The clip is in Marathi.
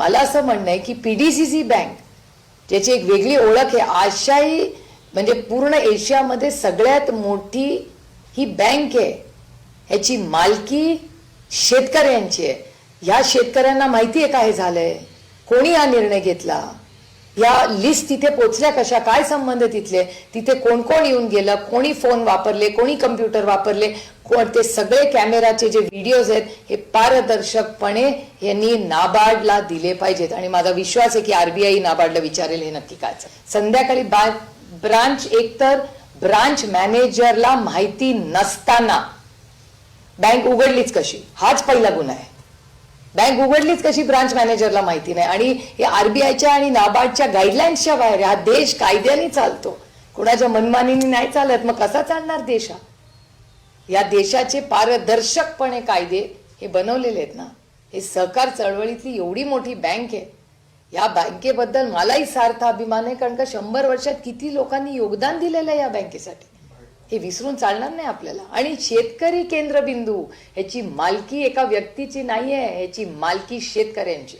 मला असं म्हणणं आहे की पीडीसीसी बँक ज्याची एक वेगळी ओळख आहे आशियाई म्हणजे पूर्ण एशियामध्ये सगळ्यात मोठी ही बँक आहे. ह्याची मालकी शेतकऱ्यांची आहे. ह्या शेतकऱ्यांना माहिती आहे काय हे झालंय? कोणी हा निर्णय घेतला? या लिस्ट तिथे पोचल्या कशा? काय संबंध तिथले? तिथे कोण कोण येऊन गेलं? कोणी फोन वापरले? कोणी कम्प्युटर वापरले? कोण ते सगळे कॅमेराचे जे व्हिडिओज आहेत हे पारदर्शकपणे यांनी नाबार्डला दिले पाहिजेत. आणि माझा विश्वास आहे की आरबीआय नाबार्डला विचारेल हे नक्की काय संध्याकाळी ब्रांच एकतर ब्रांच मॅनेजरला माहिती नसताना बँक उघडलीच कशी? हाच पहिला गुन्हा आहे. बँक उघडलीच कशी ब्रांच मॅनेजरला माहिती नाही? आणि हे आरबीआयच्या आणि नाबार्डच्या गाईडलाईन्सच्या बाहेर हा देश कायद्याने चालतो. कोणाच्या मनमानीने नाही चालत. मग कसा चालणार देश हा? या देशाचे पारदर्शकपणे कायदे हे बनवलेले आहेत ना हे सहकार चळवळीतली एवढी मोठी बँक आहे. या बँकेबद्दल मलाही सार्थ अभिमान आहे कारण का शंभर वर्षात किती लोकांनी योगदान दिलेलं आहे या बँकेसाठी? हे विसरून चालणार नाही आपल्याला. आणि शेतकरी केंद्रबिंदू ह्याची मालकी एका व्यक्तीची नाही आहे ह्याची मालकी शेतकऱ्यांची.